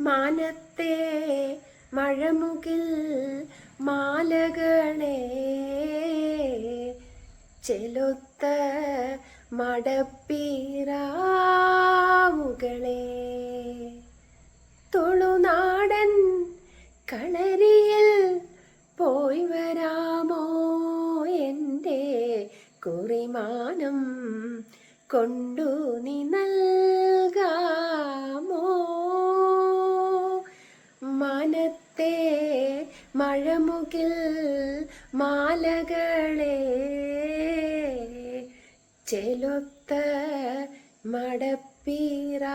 മാനത്തെ മഴമുകിൽ മാലകളെ ചെലുത്ത മടപ്പീറാവുകളെ. തുളുനാടൻ കളരിയിൽ പോയി വരാമോ എന്റെ കുറിമാനം കൊണ്ടു നീ മഴമുകിൽ മാലകളെ ചെലൊത്ത മടപ്പീറാവുകളെ.